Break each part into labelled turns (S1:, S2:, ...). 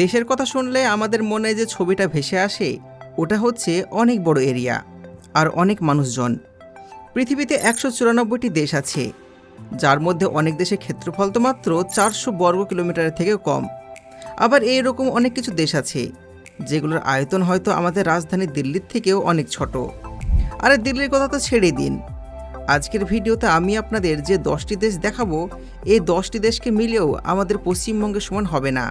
S1: দেশের কথা শুনলে আমাদের মনে যে ছবিটা ভেসে আসে ওটা হচ্ছে অনেক বড় এরিয়া আর অনেক মানুষজন পৃথিবীতে একশো চুরানব্বইটি দেশ আছে যার মধ্যে অনেক দেশের ক্ষেত্রফল তো মাত্র চারশো বর্গ কিলোমিটারের থেকে কম আবার এই রকম অনেক কিছু দেশ আছে যেগুলোর আয়তন হয়তো আমাদের রাজধানী দিল্লির থেকেও অনেক ছোট আরে দিল্লির কথা তো ছেড়ে দিন আজকের ভিডিওতে আমি আপনাদের যে দশটি দেশ দেখাবো এই দশটি দেশকে মিলেও আমাদের পশ্চিমবঙ্গের সমান হবে না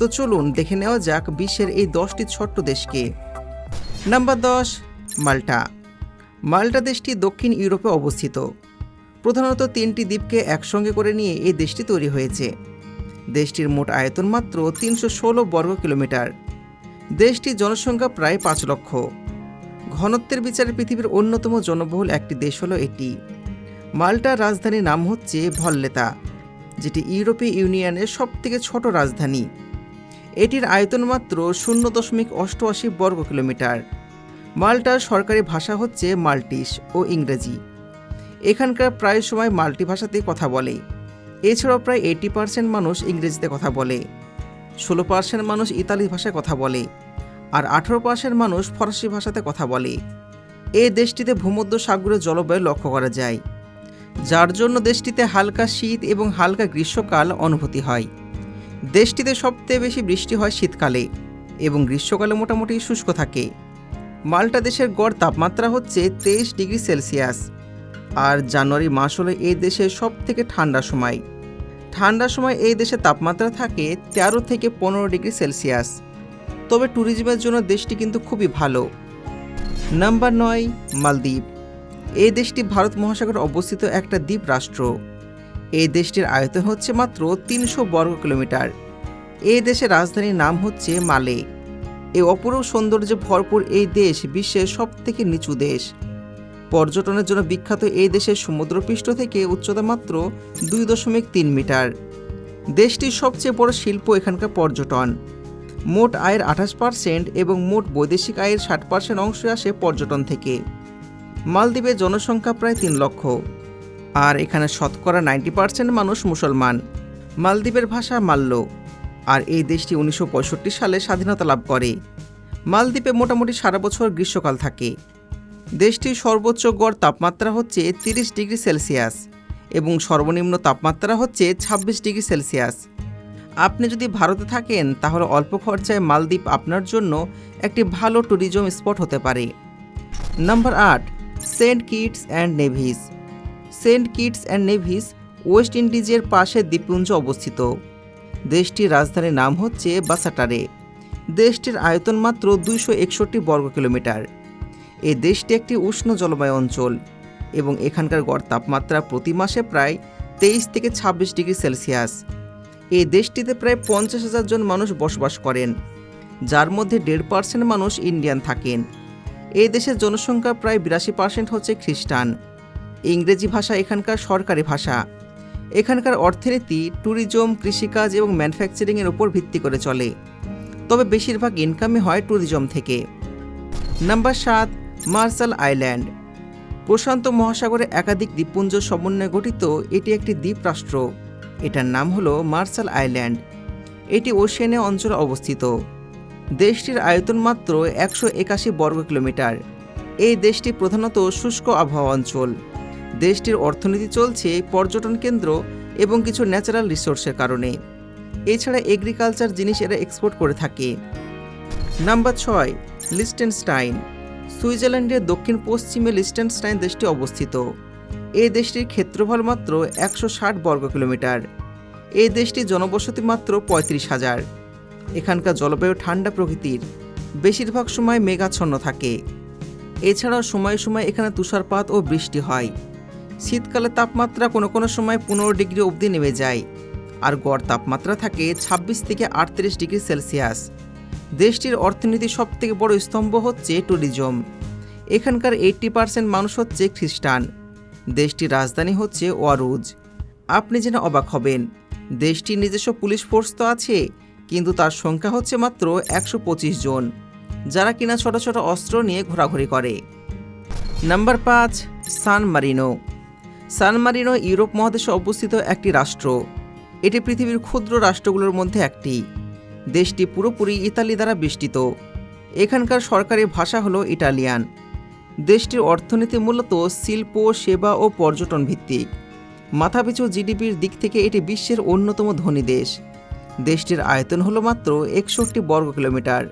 S1: তো চলুন দেখে নেওয়া যাক বিশ্বের এই দশটি ছোট্ট দেশকে নাম্বার দশ মাল্টা মাল্টা দেশটি দক্ষিণ ইউরোপে অবস্থিত প্রধানত তিনটি দ্বীপকে একসঙ্গে করে নিয়ে এই দেশটি তৈরি হয়েছে দেশটির মোট আয়তন মাত্র তিনশো ষোলো বর্গ কিলোমিটার দেশটির জনসংখ্যা প্রায় পাঁচ লক্ষ ঘনত্বের বিচারে পৃথিবীর অন্যতম জনবহুল একটি দেশ হলো এটি মাল্টার রাজধানীর নাম হচ্ছে ভল্লেতা যেটি ইউরোপীয় ইউনিয়নের সবথেকে ছোট রাজধানী এটির আয়তন মাত্র শূন্য দশমিক অষ্টআশি বর্গ কিলোমিটার মাল্টার সরকারি ভাষা হচ্ছে মাল্টিশ ও ইংরেজি এখানকার প্রায় সময় মাল্টি ভাষাতে কথা বলে এছাড়াও প্রায় এইটি পার্সেন্ট মানুষ ইংরেজিতে কথা বলে ষোলো পার্সেন্ট মানুষ ইতালি ভাষায় কথা বলে আর আঠেরো পার্সেন্ট মানুষ ফরাসি ভাষাতে কথা বলে এই দেশটিতে ভূমধ্য সাগরের জলবায়ু লক্ষ্য করা যায় যার জন্য দেশটিতে হালকা শীত এবং হালকা গ্রীষ্মকাল অনুভূতি হয় দেশটিতে সবচেয়ে বেশি বৃষ্টি হয় শীতকালে এবং গ্রীষ্মকালে মোটামুটি শুষ্ক থাকে মাল্টা দেশের গড় তাপমাত্রা হচ্ছে তেইশ ডিগ্রি সেলসিয়াস আর জানুয়ারি মাস হলে এই দেশের সব থেকে ঠান্ডা সময় ঠান্ডার সময় এই দেশে তাপমাত্রা থাকে তেরো থেকে পনেরো ডিগ্রি সেলসিয়াস তবে ট্যুরিজমের জন্য দেশটি কিন্তু খুবই ভালো নাম্বার নয় মালদ্বীপ এই দেশটি ভারত মহাসাগরে অবস্থিত একটা দ্বীপ রাষ্ট্র এই দেশটির আয়তন হচ্ছে মাত্র তিনশো বর্গ কিলোমিটার এই দেশের রাজধানীর নাম হচ্ছে মালে এই অপরূপ সৌন্দর্যে ভরপুর এই দেশ বিশ্বের সবথেকে নিচু দেশ পর্যটনের জন্য বিখ্যাত এই দেশের সমুদ্রপৃষ্ঠ থেকে উচ্চতা মাত্র দুই দশমিক তিন মিটার দেশটির সবচেয়ে বড় শিল্প এখানকার পর্যটন মোট আয়ের আঠাশ পার্সেন্ট এবং মোট বৈদেশিক আয়ের ষাট পার্সেন্ট অংশ আসে পর্যটন থেকে মালদ্বীপের জনসংখ্যা প্রায় তিন লক্ষ আর এখানে শতকরা নাইনটি পার্সেন্ট মানুষ মুসলমান মালদ্বীপের ভাষা মাল্য আর এই দেশটি উনিশশো সালে স্বাধীনতা লাভ করে মালদ্বীপে মোটামুটি সারা বছর গ্রীষ্মকাল থাকে দেশটির সর্বোচ্চ গড় তাপমাত্রা হচ্ছে তিরিশ ডিগ্রি সেলসিয়াস এবং সর্বনিম্ন তাপমাত্রা হচ্ছে ২৬ ডিগ্রি সেলসিয়াস আপনি যদি ভারতে থাকেন তাহলে অল্প খরচায় মালদ্বীপ আপনার জন্য একটি ভালো ট্যুরিজম স্পট হতে পারে নাম্বার আট Saint Kitts and Nevis Saint Kitts and Nevis West ইন্ডিজের পাশে দ্বীপপুঞ্জ অবস্থিত দেশটির রাজধানীর নাম হচ্ছে বাসাটারে দেশটির আয়তন মাত্র দুইশো একষট্টি বর্গ কিলোমিটার এই দেশটি একটি উষ্ণ জলবায়ু অঞ্চল এবং এখানকার গড় তাপমাত্রা প্রতি মাসে প্রায় তেইশ থেকে ছাব্বিশ ডিগ্রি সেলসিয়াস এই দেশটিতে প্রায় পঞ্চাশ হাজার জন মানুষ বসবাস করেন যার মধ্যে দেড় পার্সেন্ট মানুষ ইন্ডিয়ান থাকেন এই দেশের জনসংখ্যা প্রায় বিরাশি পার্সেন্ট হচ্ছে খ্রিস্টান ইংরেজি ভাষা এখানকার সরকারি ভাষা এখানকার অর্থনীতি ট্যুরিজম কৃষিকাজ এবং ম্যানুফ্যাকচারিংয়ের উপর ভিত্তি করে চলে তবে বেশিরভাগ ইনকামই হয় ট্যুরিজম থেকে নাম্বার সাত মার্শাল আইল্যান্ড প্রশান্ত মহাসাগরে একাধিক দ্বীপপুঞ্জ সমন্বয়ে গঠিত এটি একটি দ্বীপ রাষ্ট্র এটার নাম হল মার্শাল আইল্যান্ড এটি ওশেনে অঞ্চলে অবস্থিত দেশটির আয়তন মাত্র একশো একাশি বর্গ কিলোমিটার এই দেশটি প্রধানত শুষ্ক আবহাওয়া অঞ্চল দেশটির অর্থনীতি চলছে পর্যটন কেন্দ্র এবং কিছু ন্যাচারাল রিসোর্সের কারণে এছাড়া এগ্রিকালচার জিনিস এরা এক্সপোর্ট করে থাকে নাম্বার ছয় লিস্টেনস্টাইন সুইজারল্যান্ডের দক্ষিণ পশ্চিমে লিস্টেনস্টাইন দেশটি অবস্থিত এই দেশটির ক্ষেত্রফল মাত্র একশো ষাট বর্গ কিলোমিটার এই দেশটির জনবসতি মাত্র পঁয়ত্রিশ হাজার এখানকার জলবায়ু ঠান্ডা প্রকৃতির বেশিরভাগ সময় মেঘাচ্ছন্ন থাকে এছাড়াও সময়ে সময়ে এখানে তুষারপাত ও বৃষ্টি হয় শীতকালে তাপমাত্রা কোনো কোনো সময় পনেরো ডিগ্রি অবধি নেমে যায় আর গড় তাপমাত্রা থাকে ২৬ থেকে আটত্রিশ ডিগ্রি সেলসিয়াস দেশটির অর্থনীতির সবথেকে বড় স্তম্ভ হচ্ছে ট্যুরিজম এখানকার এইট্টি পার্সেন্ট মানুষ হচ্ছে খ্রিস্টান দেশটির রাজধানী হচ্ছে ওয়ারুজ আপনি যেন অবাক হবেন দেশটির নিজস্ব পুলিশ ফোর্স তো আছে কিন্তু তার সংখ্যা হচ্ছে মাত্র একশো জন যারা কিনা ছোট ছোট অস্ত্র নিয়ে ঘোরাঘুরি করে নাম্বার পাঁচ San Marino San Marino Europe মহাদেশে অবস্থিত একটি রাষ্ট্র এটি পৃথিবীর ক্ষুদ্র রাষ্ট্রগুলোর মধ্যে একটি দেশটি পুরোপুরি ইতালি দ্বারা বেষ্টিত এখানকার সরকারি ভাষা হলো ইটালিয়ান দেশটির অর্থনীতি মূলত শিল্প সেবা ও পর্যটন ভিত্তিক মাথাপিছু জিডিপির দিক থেকে এটি বিশ্বের অন্যতম ধনী দেশ দেশটির আয়তন হলো মাত্র একষট্টি বর্গ কিলোমিটার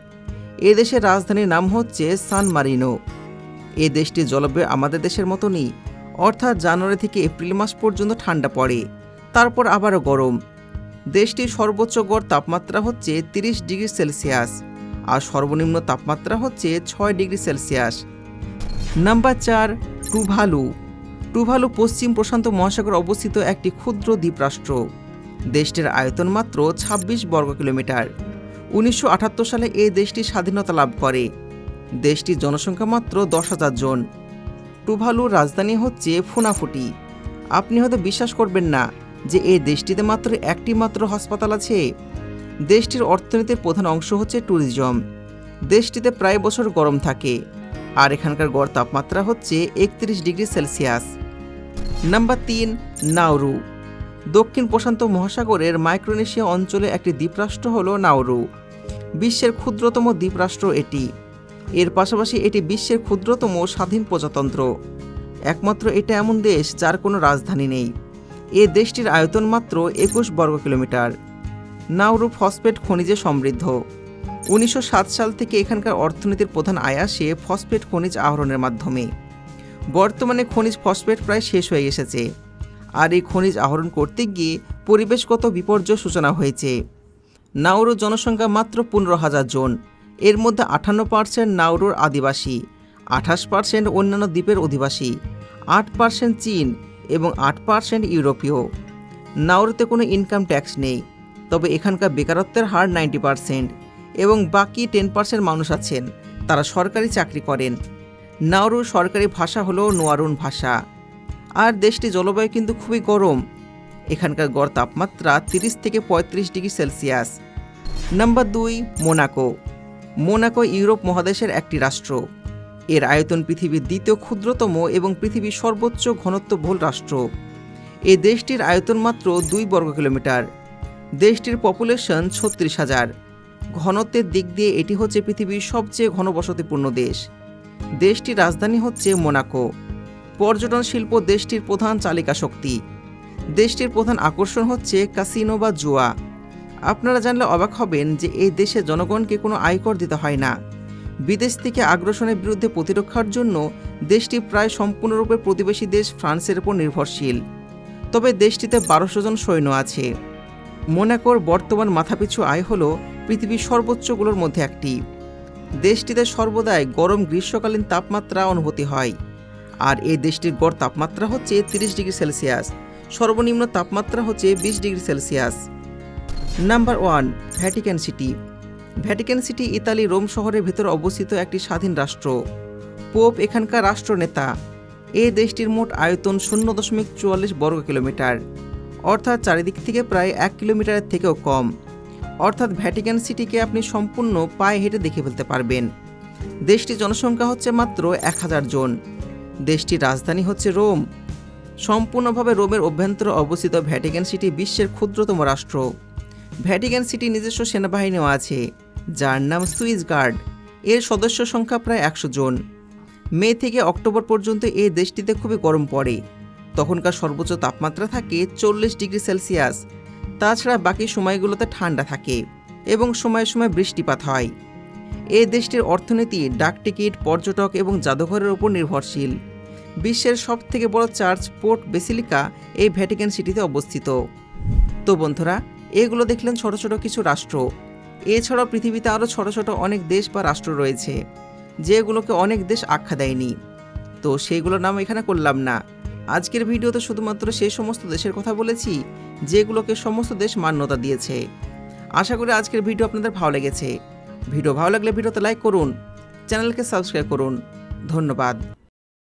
S1: এ দেশের রাজধানীর নাম হচ্ছে সান মারিনো এ দেশটির জলবায়ু আমাদের দেশের মতনই অর্থাৎ জানুয়ারি থেকে এপ্রিল মাস পর্যন্ত ঠান্ডা পড়ে তারপর আবারও গরম দেশটির সর্বোচ্চ গড় তাপমাত্রা হচ্ছে তিরিশ ডিগ্রি সেলসিয়াস আর সর্বনিম্ন তাপমাত্রা হচ্ছে ছয় ডিগ্রি সেলসিয়াস নাম্বার চার টুভালু টুভালু পশ্চিম প্রশান্ত মহাসাগর অবস্থিত একটি ক্ষুদ্র দ্বীপরাষ্ট্র দেশটির আয়তন মাত্র ২৬ বর্গ কিলোমিটার উনিশশো সালে এই দেশটি স্বাধীনতা লাভ করে দেশটির জনসংখ্যা মাত্র দশ হাজার জন টুভালুর রাজধানী হচ্ছে ফোনাফুটি আপনি হয়তো বিশ্বাস করবেন না যে এই দেশটিতে মাত্র একটি মাত্র হাসপাতাল আছে দেশটির অর্থনীতির প্রধান অংশ হচ্ছে ট্যুরিজম দেশটিতে প্রায় বছর গরম থাকে আর এখানকার গড় তাপমাত্রা হচ্ছে একত্রিশ ডিগ্রি সেলসিয়াস নাম্বার তিন নাউরু দক্ষিণ প্রশান্ত মহাসাগরের মাইক্রোনেশিয়া অঞ্চলে একটি দ্বীপরাষ্ট্র হল নাউরু বিশ্বের ক্ষুদ্রতম দ্বীপরাষ্ট্র এটি এর পাশাপাশি এটি বিশ্বের ক্ষুদ্রতম স্বাধীন প্রজাতন্ত্র একমাত্র এটা এমন দেশ যার কোনো রাজধানী নেই এ দেশটির আয়তন মাত্র একুশ বর্গ কিলোমিটার নাউরু ফসফেট খনিজে সমৃদ্ধ উনিশশো সাল থেকে এখানকার অর্থনীতির প্রধান আয় আসে ফসফেট খনিজ আহরণের মাধ্যমে বর্তমানে খনিজ ফসফেট প্রায় শেষ হয়ে এসেছে আর এই খনিজ আহরণ করতে গিয়ে পরিবেশগত বিপর্যয় সূচনা হয়েছে নাউরু জনসংখ্যা মাত্র পনেরো হাজার জন এর মধ্যে আঠান্ন পার্সেন্ট নাউরুর আদিবাসী আঠাশ পার্সেন্ট অন্যান্য দ্বীপের অধিবাসী আট পার্সেন্ট চীন এবং আট পার্সেন্ট ইউরোপীয় নাউরুতে কোনো ইনকাম ট্যাক্স নেই তবে এখানকার বেকারত্বের হার নাইনটি পার্সেন্ট এবং বাকি টেন পার্সেন্ট মানুষ আছেন তারা সরকারি চাকরি করেন নাউরুর সরকারি ভাষা হলো নোয়ারুন ভাষা আর দেশটি জলবায়ু কিন্তু খুবই গরম এখানকার গড় তাপমাত্রা তিরিশ থেকে পঁয়ত্রিশ ডিগ্রি সেলসিয়াস নাম্বার দুই মোনাকো মোনাকো ইউরোপ মহাদেশের একটি রাষ্ট্র এর আয়তন পৃথিবীর দ্বিতীয় ক্ষুদ্রতম এবং পৃথিবীর সর্বোচ্চ ঘনত্ব ভুল রাষ্ট্র এ দেশটির আয়তন মাত্র দুই বর্গ কিলোমিটার দেশটির পপুলেশন ছত্রিশ হাজার ঘনত্বের দিক দিয়ে এটি হচ্ছে পৃথিবীর সবচেয়ে ঘনবসতিপূর্ণ দেশ দেশটির রাজধানী হচ্ছে মোনাকো পর্যটন শিল্প দেশটির প্রধান চালিকা শক্তি দেশটির প্রধান আকর্ষণ হচ্ছে কাসিনো বা জুয়া আপনারা জানলে অবাক হবেন যে এই দেশে জনগণকে কোনো আয়কর দিতে হয় না বিদেশ থেকে আগ্রাসনের বিরুদ্ধে প্রতিরক্ষার জন্য দেশটি প্রায় সম্পূর্ণরূপে প্রতিবেশী দেশ ফ্রান্সের উপর নির্ভরশীল তবে দেশটিতে বারোশো জন সৈন্য আছে মোনাকোর বর্তমান মাথাপিছু আয় হল পৃথিবীর সর্বোচ্চগুলোর মধ্যে একটি দেশটিতে সর্বদাই গরম গ্রীষ্মকালীন তাপমাত্রা অনুভূতি হয় আর এই দেশটির গড় তাপমাত্রা হচ্ছে তিরিশ ডিগ্রি সেলসিয়াস সর্বনিম্ন তাপমাত্রা হচ্ছে বিশ degree Celsius number one Vatican City Vatican City Italy Rome শহরের ভেতরে অবস্থিত একটি স্বাধীন রাষ্ট্র পোপ এখানকার রাষ্ট্রনেতা এই দেশটির মোট আয়তন শূন্য দশমিক চুয়াল্লিশ বর্গ কিলোমিটার অর্থাৎ চারিদিক থেকে প্রায় এক কিলোমিটারের থেকেও কম অর্থাৎ ভ্যাটিক্যান সিটিকে আপনি সম্পূর্ণ পায়ে হেঁটে দেখে ফেলতে পারবেন দেশটির জনসংখ্যা হচ্ছে মাত্র এক হাজার জন দেশটির রাজধানী হচ্ছে রোম সম্পূর্ণভাবে রোমের অভ্যন্তরে অবস্থিত ভ্যাটিক্যান সিটি বিশ্বের ক্ষুদ্রতম রাষ্ট্র ভ্যাটিকান সিটি নিজস্ব সেনাবাহিনীও আছে যার নাম সুইস গার্ড এর সদস্য সংখ্যা প্রায় একশো জন মে থেকে অক্টোবর পর্যন্ত এই দেশটিতে খুবই গরম পড়ে তখনকার সর্বোচ্চ তাপমাত্রা থাকে চল্লিশ ডিগ্রি সেলসিয়াস তাছাড়া বাকি সময়গুলোতে ঠান্ডা থাকে এবং সময়ে সময়ে বৃষ্টিপাত হয় এই দেশটির অর্থনীতি ডাকটিকিট পর্যটক এবং জাদুঘরের উপর নির্ভরশীল বিশ্বের সব থেকে বড় চার্চ পোর্ট বেসিলিকা এই ভ্যাটিকান সিটিতে অবস্থিত তো বন্ধুরা এগুলো দেখলেন ছোট ছোট কিছু রাষ্ট্র এছাড়াও পৃথিবীতে আরও ছোট ছোট অনেক দেশ বা রাষ্ট্র রয়েছে যেগুলোকে অনেক দেশ আখ্যা দেয়নি তো সেইগুলোর নাম এখানে করলাম না আজকের ভিডিওতে শুধুমাত্র সেই সমস্ত দেশের কথা বলেছি যেগুলোকে সমস্ত দেশ মান্যতা দিয়েছে আশা করি আজকের ভিডিও আপনাদের ভালো লেগেছে ভিডিও ভালো লাগলে ভিডিওতে লাইক করুন চ্যানেলকে সাবস্ক্রাইব করুন ধন্যবাদ